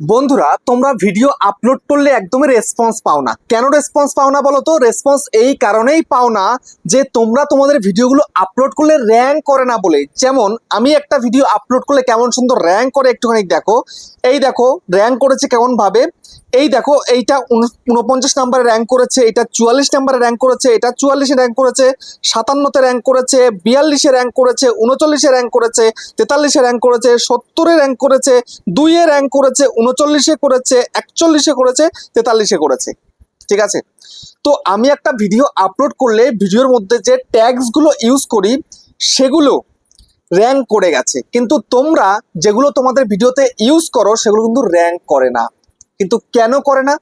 বন্ধুরা, তোমরা video upload করলে একদমই রেসপন্স পাও না। কেন রেসপন্স পাও না বলো তো? রেসপন্স এই কারণেই পাও না যে তোমরা তোমাদের ভিডিওগুলো আপলোড করলে র্যাঙ্ক করে না বলে। যেমন, আমি একটা ভিডিও আপলোড করলে কেমন সুন্দর র্যাঙ্ক করে একটুখানি দেখো। এই দেখো র্যাঙ্ক করেছে কেমন ভাবে এই দেখো, এইটা উন- উনপঞ্চাশ নাম্বারে র্যাঙ্ক করেছে, এটা চুয়াল্লিশ নাম্বারে র্যাঙ্ক করেছে, এটা চুয়াল্লিশে র্যাঙ্ক করেছে, সাতান্নতে র্যাঙ্ক করেছে, বিয়াল্লিশে র্যাঙ্ক করেছে উনচল্লিশে র্যাঙ্ক করেছে, তেতাল্লিশে র্যাঙ্ক করেছে, সত্তরে র্যাঙ্ক করেছে, দুইয়ে র্যাঙ্ক করেছে উনচল্লিশে করেছে, একচল্লিশে করেছে, তেতাল্লিশে করেছে। ঠিক আছে? তো আমি একটা ভিডিও আপলোড করলে ভিডিওর মধ্যে যে ট্যাগসগুলো ইউজ করি, সেগুলো র্যাঙ্ক করে গেছে। কিন্তু তোমরা যেগুলো তোমাদের ভিডিওতে ইউজ করো, সেগুলো কিন্তু র্যাঙ্ক করে না। কিন্তু কেন করে না?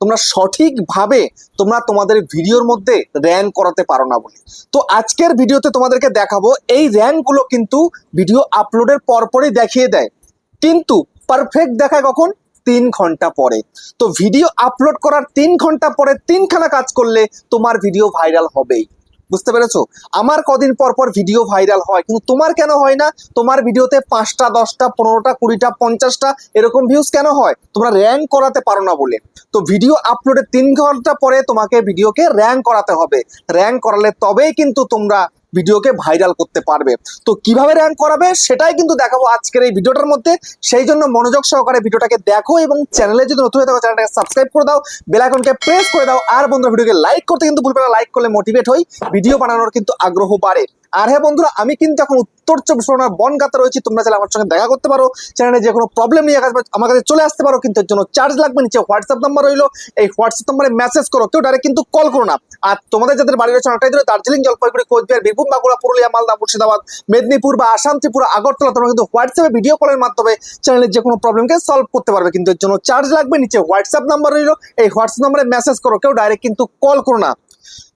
তোমরা সঠিকভাবে তোমরা তোমাদের ভিডিওর মধ্যে র্যাঙ্ক করাতে পারো না বলে। তো আজকের ভিডিওতে তোমাদেরকে দেখাবো, এই র্যাঙ্কগুলো কিন্তু ভিডিও আপলোডের পরপরই দেখিয়ে দেয়। কিন্তু পারফেক্ট দেখায় কখন? তিন ঘণ্টা পরে। তো ভিডিও আপলোড করার তিন ঘণ্টা পরে তিনখানা কাজ করলে তোমার ভিডিও ভাইরাল হবেই। বুঝতে পেরেছ? আমার কদিন পর পর ভিডিও ভাইরাল হয়, কিন্তু তোমার কেন হয় না? তোমার ভিডিওতে পাঁচটা, দশটা, পনেরোটা, কুড়িটা, পঞ্চাশটা এরকম ভিউজ কেন হয়? তোমরা র্যাঙ্ক করাতে পারো না বলে। তো ভিডিও আপলোডের তিন ঘণ্টা পরে তোমাকে ভিডিওকে র্যাঙ্ক করাতে হবে। র্যাঙ্ক করালে তবেই কিন্তু তোমরা ভিডিওকে ভাইরাল করতে পারবে। তো কীভাবে র্যাঙ্ক করাবে সেটাই কিন্তু দেখাবো আজকের এই ভিডিওটার মধ্যে। সেই জন্য মনোযোগ সহকারে ভিডিওটাকে দেখো এবং চ্যানেলে যদি নতুন হয়ে থাকো চ্যানেলটাকে সাবস্ক্রাইব করে দাও বেলাইকনকে প্রেস করে দাও, আর বন্ধুরা ভিডিওকে লাইক করতে কিন্তু ভুলবে না। লাইক করলে মোটিভেট হই ভিডিও বানানোর কিন্তু আগ্রহ বাড়ে। আর হ্যাঁ বন্ধুরা, আমি কিন্তু এখন উত্তর চব্বিশ পরগনার বনগাতে রয়েছি। তোমরা চাইলে আমার সঙ্গে দেখা করতে পারো। চ্যানেলে যে কোনো প্রবলেম নিয়ে আমার কাছে চলে আসতে পারো, কিন্তু এর জন্য চার্জ লাগবে। নিচে হোয়াটসঅ্যাপ নাম্বার রইল। এই হোয়াটসঅ্যাপ নাম্বারে মেসেজ করো। কেউ ডাইরেক্ট কিন্তু কল করো না। আর তোমাদের যাদের বাড়ি রয়েছে অনেকটাই দূরে, দার্জিলিং, জলপাইগুড়ি, কোচবিহার, বীরভূম, বাঁকুড়া, পুরুলিয়া, মালদা, মুর্শিদাবাদ, মেদিনীপুর বা আসাম ত্রিপুরা আগরতলা, তোমরা কিন্তু হোয়াটসঅ্যাপে ভিডিও কলের মাধ্যমে চ্যানেলের যে কোনো প্রবলেমকে সলভ করতে পারবে। কিন্তু এর জন্য চার্জ লাগবে। নিচে হোয়াটসঅ্যাপ নাম্বার রইল। এই হোয়াটসঅ্যাপ নাম্বারে মেসেজ করো। কেউ ডাইরেক্ট কিন্তু কল করো না।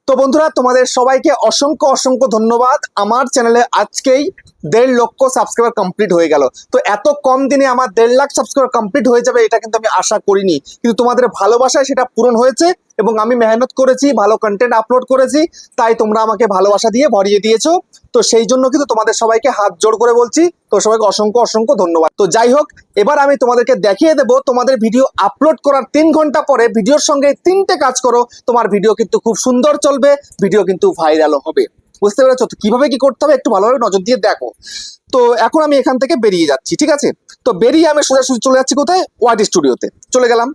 তো বন্ধুরা, তোমাদের সবাইকে অসংখ্য অসংখ্য ধন্যবাদ। আমার চ্যানেলে আজকেই দেড় লক্ষ সাবস্ক্রাইবার কমপ্লিট হয়ে গেল। তো এত কম দিনে আমার দেড় লাখ সাবস্ক্রাইবার কমপ্লিট হয়ে যাবে, এটা কিন্তু আমি আশা করিনি। কিন্তু তোমাদের ভালোবাসায় সেটা পূরণ হয়েছে। এবং আমি মেহনত করেছি, ভালো কন্টেন্ট আপলোড করেছি, তাই তোমরা আমাকে ভালোবাসা দিয়ে ভরিয়ে দিয়েছ। তো সেই জন্য কিন্তু তোমাদের সবাইকে হাত জোড় করে বলছি, তো সবাইকে অসংখ্য অসংখ্য ধন্যবাদ। তো যাই হোক, এবার আমি তোমাদেরকে দেখিয়ে দেব, তোমাদের ভিডিও আপলোড করার তিন ঘণ্টা পরে ভিডিওর সঙ্গে তিনটে কাজ করো, তোমার ভিডিও কিন্তু খুব সুন্দর চলবে ভিডিও কিন্তু ভাইরালও হবে। বুঝতে পেরেছ? তো কীভাবে কি করতে হবে একটু ভালোভাবে নজর দিয়ে দেখো। তো এখন আমি এখান থেকে বেরিয়ে যাচ্ছি, ঠিক আছে? তো বেরিয়ে আমি সোজাসুজি চলে যাচ্ছি কোথায়? ওয়াইড স্টুডিওতে। চলে গেলাম।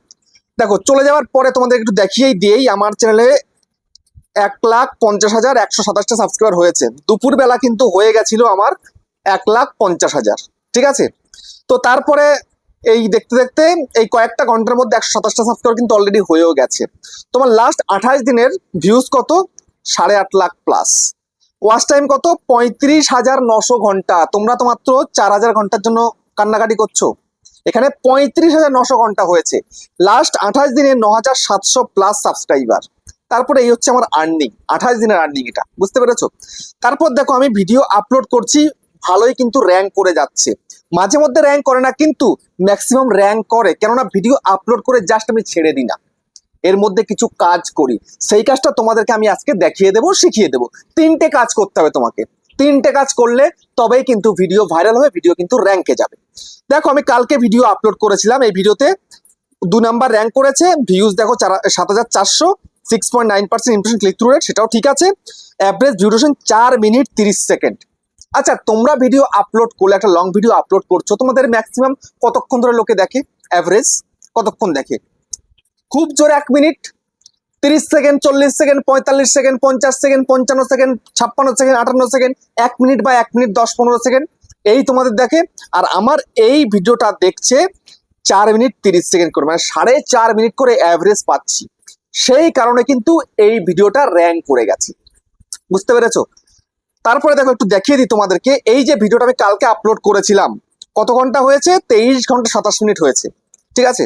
দেখো, চলে যাওয়ার পরে তোমাদের একটু দেখিয়েই দিয়েই আমার চ্যানেলে এক লাখ পঞ্চাশ হাজার একশো সাতাশটা সাবস্ক্রাইবার হয়েছে। দুপুর বেলা কিন্তু হয়ে গেছিল আমার এক লাখ পঞ্চাশ হাজার, ঠিক আছে? তো তারপরে এই দেখতে দেখতে এই কয়েকটা ঘণ্টার মধ্যে একশো সাতাশটা সাবস্ক্রাইবার কিন্তু অলরেডি হয়েও গেছে। তোমার লাস্ট আঠাশ দিনের ভিউজ কত? সাড়ে আট লাখ প্লাস ওয়াচ টাইম কত? পঁয়ত্রিশ হাজার নশো ঘণ্টা। তোমরা তো মাত্র চার হাজার ঘণ্টার জন্য কান্নাকাটি করছ। এখানে পঁয়ত্রিশ হাজার নশো ঘণ্টা হয়েছে। লাস্ট আঠাশ দিনে ন হাজার সাতশো প্লাস সাবস্ক্রাইবার তারপরে এই হচ্ছে আমার আর্নিং আঠাশ দিনের আর্নিং এটা, বুঝতে পেরেছ? তারপর দেখো আমি ভিডিও আপলোড করছি, ভালোই কিন্তু র্যাঙ্ক করে যাচ্ছে। মাঝে মধ্যে র্যাঙ্ক করে না, কিন্তু ম্যাক্সিমাম র্যাঙ্ক করে। কেননা ভিডিও আপলোড করে জাস্ট আমি ছেড়ে দিই না। এর মধ্যে কিছু কাজ করি। সেই কাজটা তোমাদেরকে আমি আজকে দেখিয়ে দেবো, শিখিয়ে দেবো। তিনটে কাজ করতে হবে তোমাকে। তিনটে কাজ করলে তবেই কিন্তু ভিডিও ভাইরাল হবে ভিডিও কিন্তু র্যাঙ্কে যাবে। দেখো, আমি কালকে ভিডিও আপলোড করেছিলাম, এই ভিডিওতে দু নাম্বার র্যাঙ্ক করেছে ভিউজ দেখো সাত হাজার চারশো six point nine percent impression click through rate সেটাও ঠিক আছে। অ্যাভারেজ ডিউরেশন চার মিনিট তিরিশ সেকেন্ড আচ্ছা তোমরা ভিডিও আপলোড করলে, একটা লং ভিডিও আপলোড করছ, তোমাদের ম্যাক্সিমাম কতক্ষণ ধরে লোকে দেখে? অ্যাভারেজ কতক্ষণ দেখে? খুব জোরে এক মিনিট তিরিশ সেকেন্ড, চল্লিশ সেকেন্ড, পঁয়তাল্লিশ সেকেন্ড, পঞ্চাশ সেকেন্ড, পঞ্চান্ন সেকেন্ড, ছাপ্পান্ন সেকেন্ড, আটান্ন সেকেন্ড, এক মিনিট বা এক মিনিট, দশ পনেরো সেকেন্ড। এই তোমাদের দেখে। আর আমার এই ভিডিওটা দেখছে চার মিনিট তিরিশ সেকেন্ড করে মানে সাড়ে চার মিনিট করে অ্যাভারেজ পাচ্ছি। সেই কারণে কিন্তু এই ভিডিওটা র্যাঙ্ক করে গেছে। বুঝতে পেরেছ? তারপরে দেখো, একটু দেখিয়ে দিই তোমাদেরকে। এই যে ভিডিওটা আমি কালকে আপলোড করেছিলাম, কত ঘণ্টা হয়েছে? তেইশ ঘণ্টা সাতাশ মিনিট হয়েছে। ঠিক আছে?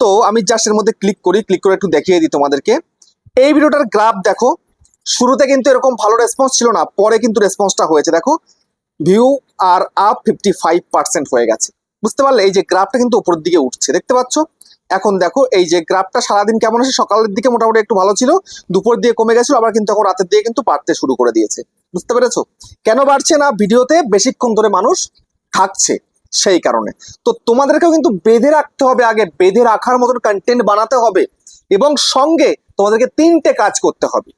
তো আমি জাস্ট এর মধ্যে ক্লিক করি ক্লিক করে একটু দেখিয়ে দিই তোমাদেরকে। এই ভিডিওটার গ্রাফ দেখো, শুরুতে কিন্তু এরকম ভালো রেসপন্স ছিল না, পরে কিন্তু রেসপন্সটা হয়েছে। দেখো ভিউ আর আপ ফিফটি ফাইভ পার্সেন্ট হয়ে গেছে। বুঝতে পারলে? এই যে গ্রাফটা কিন্তু উপরের দিকে উঠছে, দেখতে পাচ্ছ? এখন দেখো, এই যে গ্রাফটা সারাদিন কেমন আছে? সকালের দিকে মোটামুটি একটু ভালো ছিল দুপুর দিয়ে কমে গেছিল, আবার কিন্তু এখন রাতের দিকে কিন্তু বাড়তে শুরু করে দিয়েছে। বুঝতে পেরেছ? কেন বাড়ছে না? ভিডিওতে বেশিক্ষণ ধরে মানুষ থাকছে। সেই কারণে। তো তোমাদেরকেও কিন্তু বেঁধে রাখতে হবে আগে, বেঁধে রাখার মতন কন্টেন্ট বানাতে হবে এবং সঙ্গে তোমাদেরকে তিনটে কাজ করতে হবে।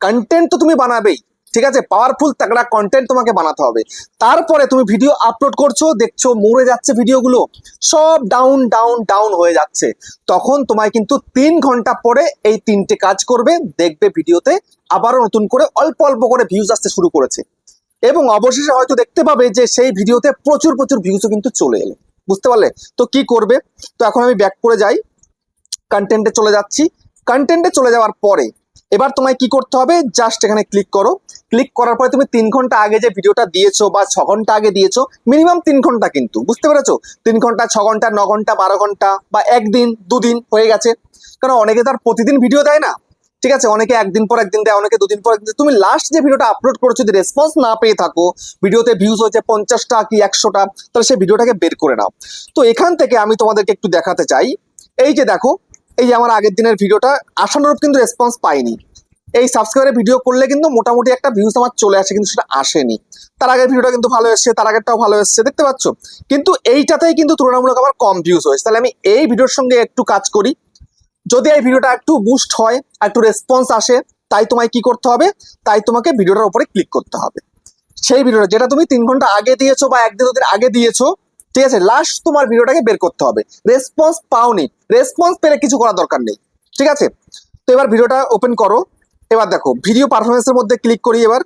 কন্টেন্ট তো তুমি বানাবেই, ঠিক আছে? পাওয়ারফুল তাগড়া কন্টেন্ট তোমাকে বানাতে হবে। তারপরে তুমি ভিডিও আপলোড করছ, দেখছ, মরে যাচ্ছে ভিডিওগুলো সব ডাউন ডাউন ডাউন হয়ে যাচ্ছে। তখন তোমায় কিন্তু তিন ঘণ্টা পরে এই তিনটে কাজ করবে, দেখবে ভিডিওতে আবারও নতুন করে অল্প অল্প করে ভিউজ আসতে শুরু করেছে। এবং অবশেষে হয়তো দেখতে পাবে যে সেই ভিডিওতে প্রচুর প্রচুর ভিউজও কিন্তু চলে এলো। বুঝতে পারলে? তো কি করবে? তো এখন আমি ব্যাক করে যাই। কন্টেন্টে চলে যাচ্ছি। কন্টেন্টে চলে যাওয়ার পরে এবার তোমায় কি করতে হবে? জাস্ট এখানে ক্লিক করো। ক্লিক করার পরে তুমি তিন ঘণ্টা আগে যে ভিডিওটা দিয়েছ বা ছ ঘণ্টা আগে দিয়েছ মিনিমাম তিন ঘণ্টা কিন্তু। বুঝতে পেরেছ? তিন ঘণ্টা, ছ ঘণ্টা, ন ঘণ্টা, বারো ঘণ্টা বা একদিন, দুদিন হয়ে গেছে। কারণ অনেকে তার প্রতিদিন ভিডিও দেয় না? ঠিক আছে? অনেকে একদিন পর একদিন দেয়, অনেকে দুদিন পর একদিন তুমি লাস্ট যে ভিডিওটা আপলোড করেছ, যদি রেসপন্স না পেয়ে থাকো ভিডিওতে ভিউজ হয়েছে পঞ্চাশটা কি একশোটা, তাহলে সেই ভিডিওটাকে বের করে নাও। তো এখান থেকে আমি তোমাদেরকে একটু দেখাতে চাই। এই যে দেখো, এই যে আমার আগের দিনের ভিডিওটা আশানুরূপ কিন্তু রেসপন্স পাইনি। এই সাবস্ক্রাইবারে ভিডিও করলে কিন্তু মোটামুটি একটা ভিউজ আমার চলে আসে, কিন্তু সেটা আসেনি। তার আগের ভিডিওটা কিন্তু ভালো এসছে, তার আগেরটাও ভালো এসছে, দেখতে পাচ্ছ? কিন্তু এইটাতেই কিন্তু তুলনামূলক আমার কম ভিউজ হয়েছে। তাহলে আমি এই ভিডিওর সঙ্গে একটু কাজ করি। যদি এই ভিডিওটা একটু বুস্ট হয়, একটু রেসপন্স আসে, তাই তোমায় কি করতে হবে? তাই তোমাকে ভিডিওটার উপরে ক্লিক করতে হবে। সেই ভিডিওটা যেটা তুমি তিন ঘণ্টা আগে দিয়েছ বা একদিন দুদিন আগে দিয়েছ, ঠিক আছে? লাস্ট তোমার ভিডিওটাকে বের করতে হবে। রেসপন্স পাওনি। রেসপন্স পেলে কিছু করার দরকার নেই। ঠিক আছে? তো এবার ভিডিওটা ওপেন করো। এবার দেখো ভিডিও পারফরমেন্সের মধ্যে ক্লিক করি এবার।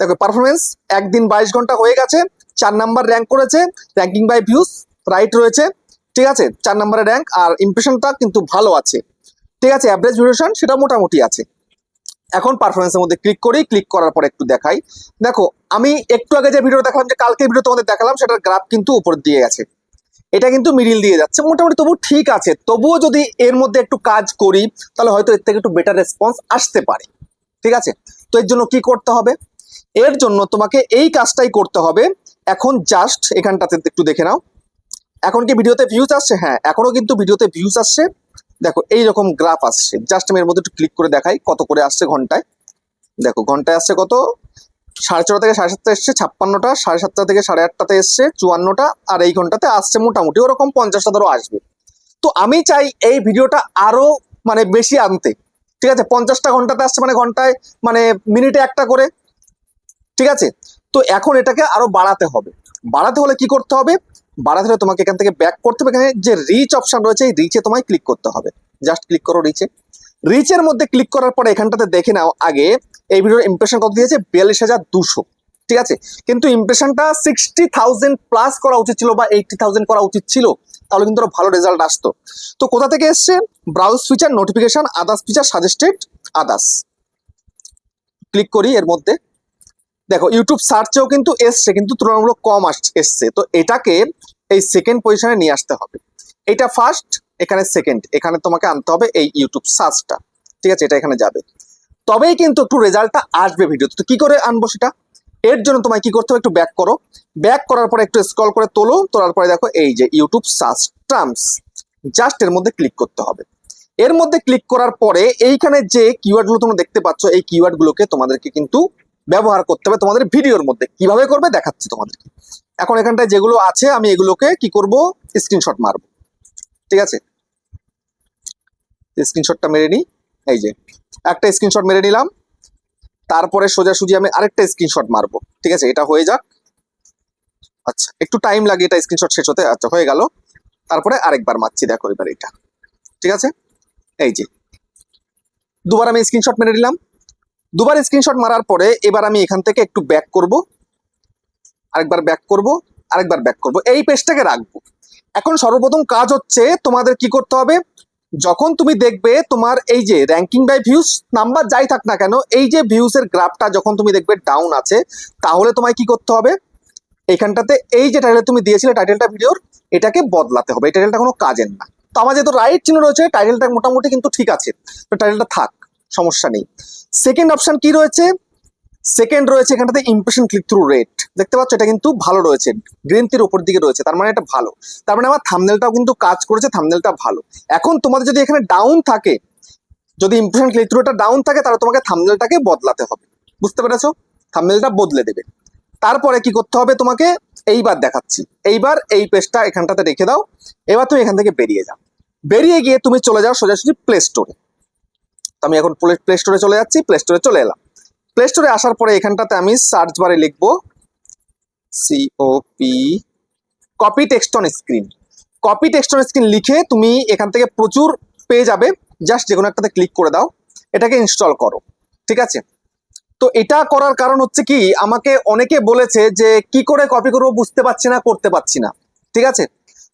দেখো পারফরমেন্স একদিন বাইশ ঘণ্টা হয়ে গেছে, চার নাম্বার র্যাঙ্ক করেছে র্যাঙ্কিং বাই ভিউজ রাইট রয়েছে। ঠিক আছে? চার নাম্বারের র্যাঙ্ক আর ইমপ্রেশনটা কিন্তু ভালো আছে। ঠিক আছে অ্যাভারেজ ডিউরেশন সেটা মোটামুটি আছে। এখন পারফরমেন্সের মধ্যে ক্লিক করি ক্লিক করার পর একটু দেখাই। দেখো, আমি একটু আগে যে ভিডিও দেখালাম, যে কালকে ভিডিও তোমাদের দেখালাম, সেটার গ্রাফ কিন্তু উপর দিয়ে গেছে। এটা কিন্তু মিডিল দিয়ে যাচ্ছে। মোটামুটি তবু ঠিক আছে। তবুও যদি এর মধ্যে একটু কাজ করি, তাহলে হয়তো এর থেকে একটু বেটার রেসপন্স আসতে পারে। ঠিক আছে? তো এর জন্য কি করতে হবে? এর জন্য তোমাকে এই কাজটাই করতে হবে। এখন জাস্ট এখানটাতে একটু দেখে নাও। এখন কি ভিডিওতে ভিউজ আসছে? হ্যাঁ এখনও কিন্তু ভিডিওতে ভিউজ আসছে। দেখো এই রকম গ্রাফ আসছে। জাস্ট আমি এর মধ্যে একটু ক্লিক করে দেখাই কত করে আসছে ঘন্টায়। দেখো, ঘন্টায় আসছে কত? সাড়ে ছটা থেকে সাড়ে সাতটা এসছে, ছাপ্পান্নটা, সাড়ে সাতটা থেকে সাড়ে আটটাতে এসছে, চুয়ান্নটা, আর এই ঘন্টাতে আসছে মোটামুটি। ওরকম পঞ্চাশটা ধরো আসবে। তো আমি চাই এই ভিডিওটা আরও মানে বেশি আনতে। ঠিক আছে? পঞ্চাশটা ঘন্টাতে আসছে মানে ঘন্টায় মানে মিনিটে একটা করে। ঠিক আছে? তো এখন এটাকে আরও বাড়াতে হবে। বাড়াতে হলে কি করতে হবে? বাড়াতে তোমাকে এখান থেকে ব্যাক করতে হবে। এখানে যে রিচ অপশন রয়েছে, এই রিচে তোমায় ক্লিক করতে হবে। জাস্ট ক্লিক করো রিচে রিচের মধ্যে ক্লিক করার পরে এখানটাতে দেখে নাও আগে, এই ভিডিওর ইমপ্রেশন কত দিয়েছে? বিয়াল্লিশ হাজার দুশো। ঠিক আছে? কিন্তু ইমপ্রেশনটা সিক্সটি থাউজেন্ড প্লাস করা উচিত ছিল বা এইটটি থাউজেন্ড করা উচিত ছিল, তাহলে কিন্তু ভালো রেজাল্ট আসতো। তো কোথা থেকে এসছে? Browse feature notification others feature suggested others click করি এর মধ্যে। দেখো ইউটিউব সার্চেও কিন্তু এসছে, কিন্তু তুলনামূলক কম এসছে। তো এটাকে এই সেকেন্ড পজিশনে নিয়ে আসতে হবে। এটা ফার্স্ট এখানে সেকেন্ড এখানে তোমাকে আনতে হবে এই ইউটিউব সার্চটা ঠিক আছে, এটা এখানে যাবে। তবেই কিন্তু একটু রেজাল্টটা আসবে ভিডিওতে। তো কি করে আনব সেটা? এর জন্য তোমায় কি করতে হবে? একটু ব্যাক করো। ব্যাক করার পরে একটু স্ক্রল করে তোলো। তোলার পরে দেখো, এই যে ইউটিউব সার্চ টার্মস জাস্ট এর মধ্যে ক্লিক করতে হবে। এর মধ্যে ক্লিক করার পরে এইখানে যে কিওয়ার্ডগুলো তোমরা দেখতে পাচ্ছ, এই কিওয়ার্ড গুলোকে তোমাদেরকে কিন্তু ব্যবহার করতে হবে তোমাদের ভিডিওর মধ্যে। কীভাবে করবে দেখাচ্ছি তোমাদেরকে। এখন এখানটায় যেগুলো আছে, আমি এগুলোকে কি করব? স্ক্রিনশট মারবো। ঠিক আছে? স্ক্রিনশটটা মেরে নিই। এই যে, একটা স্ক্রিনশট মেরে নিলাম। তারপরে সোজাসুজি আমি আরেকটা স্ক্রিনশট মারবো। ঠিক আছে? এটা হয়ে যাক। আচ্ছা একটু টাইম লাগে, এটা স্ক্রিনশট শেষ হতে। আচ্ছা হয়ে গেল। তারপরে আরেকবার মারছি, দেখো এবার এটা। ঠিক আছে? এই যে, দুবার আমি স্ক্রিনশট মেরে নিলাম। দুবার স্ক্রিনশট মারার পরে এবার আমি এখান থেকে একটু ব্যাক করব, আরেকবার ব্যাক করব, আরেকবার ব্যাক করব। এই পেজটাকে রাখব। এখন সর্বপ্রথম কাজ হচ্ছে তোমাদের কি করতে হবে? যখন তুমি দেখবে তোমার এই যে র্যাঙ্কিং বাই ভিউজ নাম্বার যাই থাক না কেন, এই যে ভিউজ এর গ্রাফটা যখন তুমি দেখবে ডাউন আছে, তাহলে তোমায় কি করতে হবে? এইখানটাতে এই যে টাইটেল তুমি দিয়েছিলে টাইটেলটা ভিডিওর এটাকে বদলাতে হবে। এই টাইটেলটা কোনো কাজের না। তো আমার যেহেতু রাইট চিহ্ন রয়েছে টাইটেলটা মোটামুটি কিন্তু ঠিক আছে। তো টাইটেলটা থাক, সমস্যা নেই। সেকেন্ড অপশন কি রয়েছে? সেকেন্ড রয়েছে এখানটাতে ইমপ্রেশন ক্লিক থ্রু রেট দেখতে পাচ্ছ, এটা কিন্তু ভালো রয়েছে। গ্রিন তীর উপর দিকে রয়েছে, তার মানে এটা ভালো। তার মানে আমার থামনেলটাও কিন্তু কাজ করেছে থামনেলটা ভালো। এখন তোমাদের যদি এখানে ডাউন থাকে, যদি ইমপ্রেশন ক্লিক থ্রুটা ডাউন থাকে, তাহলে তোমাকে থামনেলটাকে বদলাতে হবে। বুঝতে পেরেছ? থামনেলটা বদলে দেবে। তারপরে কি করতে হবে তোমাকে? এইবার দেখাচ্ছি। এইবার এই পেজটা এখানটাতে রেখে দাও। এবার তুমি এখান থেকে বেরিয়ে যাও। বেরিয়ে গিয়ে তুমি চলে যাও সোজাসুজি প্লে স্টোরে আমি এখন প্লে স্টোরে চলে যাচ্ছি প্লে স্টোরে চলে এলাম। প্লে স্টোরে আসার পরে এখানটাতে আমি সার্চ বারে লিখব C O P copy text on screen copy text on screen লিখে তুমি এখান থেকে প্রচুর পেয়ে যাবে। জাস্ট যে কোনো একটাতে ক্লিক করে দাও। এটাকে ইনস্টল করো। ঠিক আছে? তো এটা করার কারণ হচ্ছে কি, আমাকে অনেকে বলেছে যে কি করে কপি করব বুঝতে পারছি না, করতে পারছি না। ঠিক আছে?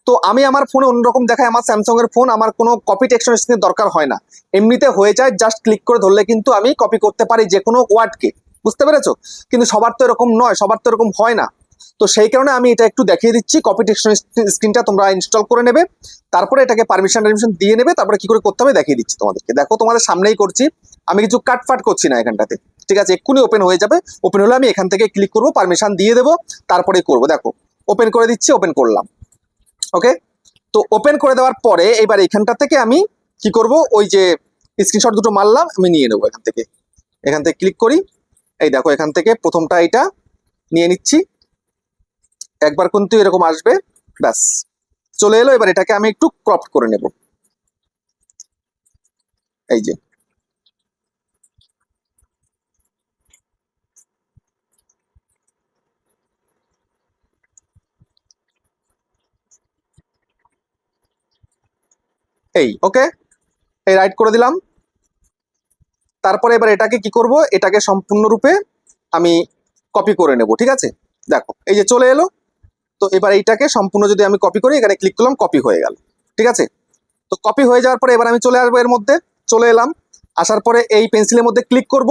তো আমি আমার ফোনে অন্যরকম দেখায়, আমার স্যামসাং এর ফোন আমার কোনো কপি টেক্সট স্ক্রিনের দরকার হয় না। এমনিতে হয়ে যায় জাস্ট ক্লিক করে ধরলে কিন্তু আমি কপি করতে পারি যে কোনো ওয়ার্ডকে বুঝতে পেরেছ? কিন্তু সবার তো এরকম নয়, সবার তো এরকম হয় না। তো সেই কারণে আমি এটা একটু দেখিয়ে দিচ্ছি কপি টেক্সট স্ক্রিনটা তোমরা ইনস্টল করে নেবে। তারপরে এটাকে পারমিশন টারমিশন দিয়ে নেবে, তারপরে কি করে করতে হবে দেখিয়ে দিচ্ছি তোমাদেরকে। দেখো, তোমাদের সামনেই করছি। আমি কিছু কাটফাট করছি না এখানটাতে। ঠিক আছে, এক্ষুনি ওপেন হয়ে যাবে। ওপেন হলে আমি এখান থেকে ক্লিক করব পারমিশন দিয়ে দেবো, তারপরে করব। দেখো ওপেন করে দিচ্ছি ওপেন করলাম। ওকে তো ওপেন করে দেওয়ার পরে এবার এখানটা থেকে আমি কি করব? ওই যে স্ক্রিনশট দুটো মারলাম, আমি নিয়ে নেব এখান থেকে। এখান থেকে ক্লিক করি। এই দেখো, এখান থেকে প্রথমটা এটা নিয়ে নিচ্ছি। একবার কিন্তু এরকম আসবে, ব্যাস। চলে এলো, এবার এটাকে আমি একটু ক্রপ করে নেব। এই যে। এই ওকে এই রাইট করে দিলাম। তারপরে এবার এটাকে কি করব? এটাকে সম্পূর্ণরূপে আমি কপি করে নেব, ঠিক আছে? দেখো, এই যে চলে এলো। তো এবার এইটাকে সম্পূর্ণ যদি আমি কপি করি, এখানে ক্লিক করলাম কপি হয়ে গেল, ঠিক আছে? তো কপি হয়ে যাওয়ার পরে এবার আমি চলে আসব এর মধ্যে, চলে এলাম। আসার পরে এই পেন্সিলের মধ্যে ক্লিক করব।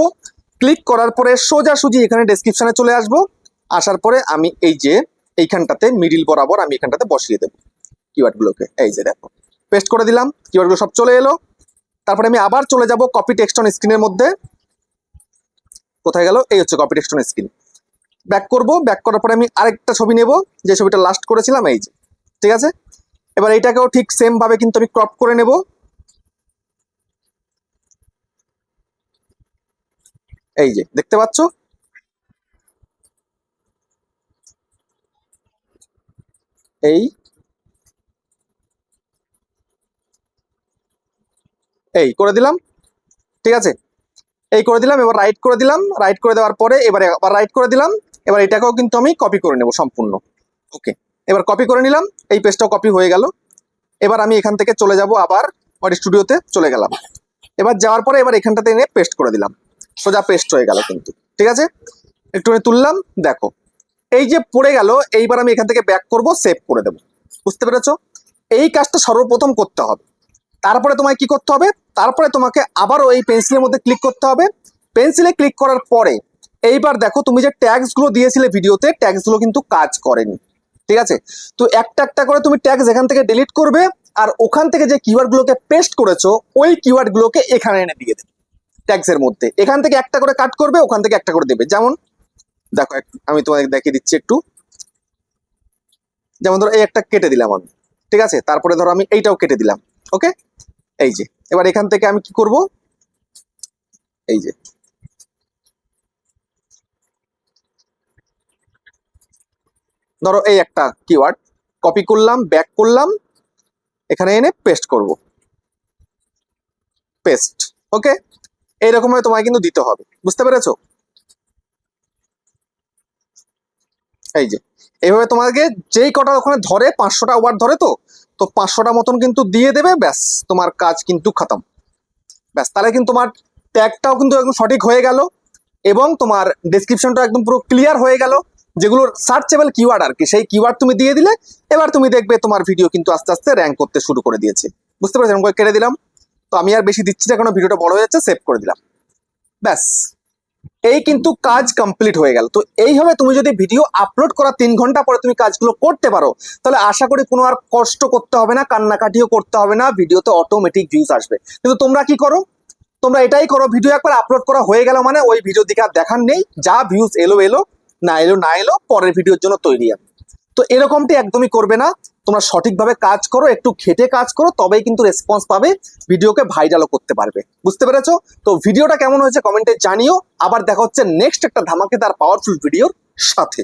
ক্লিক করার পরে সোজাসুজি এখানে ডেসক্রিপশনে চলে আসব। আসার পরে আমি এই যে এইখানটাতে মিডিল বরাবর আমি এখানটাতে বসিয়ে দেবো কিওয়ার্ডগুলোকে এই যে দেখো পেস্ট করে দিলাম কিওয়ার্ডগুলো সব চলে এলো। তারপরে আমি আবার চলে যাব কপি টেক্সট অন স্ক্রিনের মধ্যে। কোথায় গেল? এই হচ্ছে copy text on screen back করব ব্যাক করার পরে আমি আরেকটা ছবি নেব, যে ছবিটা লাস্ট করেছিলাম, এই যে। ঠিক আছে? এবার এইটাকেও ঠিক সেম ভাবে কিন্তু আমি ক্রপ করে নেব। এই যে, দেখতে পাচ্ছ? এই এই করে দিলাম। ঠিক আছে? এই করে দিলাম, এবার রাইট করে দিলাম। রাইট করে দেওয়ার পরে এবারে আবার রাইট করে দিলাম। এবার এটাকেও কিন্তু আমি কপি করে নেব সম্পূর্ণ। ওকে এবার কপি করে নিলাম। এই পেজটাও কপি হয়ে গেল। এবার আমি এখান থেকে চলে যাব আবার আমার স্টুডিওতে চলে গেলাম। এবার যাওয়ার পরে এবার এখানটাতে এনে পেস্ট করে দিলাম। সোজা পেস্ট হয়ে গেল কিন্তু। ঠিক আছে? একটুখানি তুললাম, দেখো। এই যে পড়ে গেল, এইবার আমি এখান থেকে ব্যাক করব সেভ করে দেবো। বুঝতে পেরেছ? এই কাজটা সর্বপ্রথম করতে হবে। তারপরে তোমায় কি করতে হবে? তারপরে তোমাকে আবারও এই পেন্সিলের মধ্যে ক্লিক করতে হবে। পেন্সিলে ক্লিক করার পরে এইবার দেখো তুমি যে ট্যাগসগুলো দিয়েছিলে ভিডিওতে ট্যাগসগুলো কিন্তু কাজ করেনি। ঠিক আছে? তো একটা একটা করে তুমি ট্যাক্স এখান থেকে ডিলিট করবে আর ওখান থেকে যে কিওয়ার্ড গুলোকে পেস্ট করেছ, ওই কিওয়ার্ড গুলোকে এখানে এনে দিয়ে দেবে ট্যাগস এর মধ্যে। এখান থেকে একটা করে কাট করবে, ওখান থেকে একটা করে দেবে। যেমন, দেখো আমি তোমাদের দেখিয়ে দিচ্ছি একটু। যেমন ধরো এই একটা কেটে দিলাম আমি। ঠিক আছে? তারপরে ধরো আমি এইটাও কেটে দিলাম। ওকে এই যে। এবার এখান থেকে আমি কি করব? এই যে। ধরো এই একটা কিওয়ার্ড কপি করলাম ব্যাক করলাম, এখানে এনে পেস্ট করব। পেস্ট ওকে এইরকম ভাবে তোমায় কিন্তু দিতে হবে, বুঝতে পেরেছ? এই যে। এইভাবে তোমাকে যেই কটা ওখানে ধরে, পাঁচশোটা ওয়ার্ড ধরে তো তো পাঁচশোটা মতন কিন্তু দিয়ে দেবে, ব্যাস, তোমার কাজ কিন্তু খতম। ব্যাস, তাহলে কিন্তু তোমার ট্যাগটাও কিন্তু একদম সঠিক হয়ে গেল এবং তোমার ডেসক্রিপশনটা একদম পুরো ক্লিয়ার হয়ে গেল, যেগুলোর সার্চেবল কিওয়ার্ড আর কি, সেই কিওয়ার্ড তুমি দিয়ে দিলে, এবার তুমি দেখবে তোমার ভিডিও কিন্তু আস্তে আস্তে র্যাঙ্ক করতে শুরু করে দিয়েছে। বুঝতে পেরেছ কেটে দিলাম। তো আমি আর বেশি দিচ্ছি না কারণ ভিডিওটা বড় হয়ে যাচ্ছে সেভ করে দিলাম। ব্যাস। এই কিন্তু কাজ কমপ্লিট হয়ে গেল। তো এইভাবে তুমি যদি ভিডিও আপলোড করা তিন ঘণ্টা পরে তুমি কাজগুলো করতে পারো, তাহলে আশা করি কোনো আর কষ্ট করতে হবে না, কান্নাকাটিও করতে হবে না ভিডিওতে অটোমেটিক ভিউজ আসবে। কিন্তু তোমরা কি করো? তোমরা এটাই করো ভিডিও একবার আপলোড করা হয়ে গেল মানে ওই ভিডিও দিকে আর দেখার নেই, যা ভিউজ এলো এলো, না এলো না এলো, পরের ভিডিওর জন্য তৈরি আমি তো এরকমটি একদমই করবে না। তোমরা সঠিকভাবে কাজ করো, একটু খেটে কাজ করো, তবেই কিন্তু রেসপন্স পাবে, ভিডিওকে ভাইরালও করতে পারবে। বুঝতে পেরেছ? তো ভিডিওটা কেমন হয়েছে কমেন্টে জানিও। আবার দেখা হচ্ছে নেক্সট একটা ধামাকেদার পাওয়ারফুল ভিডিওর সাথে।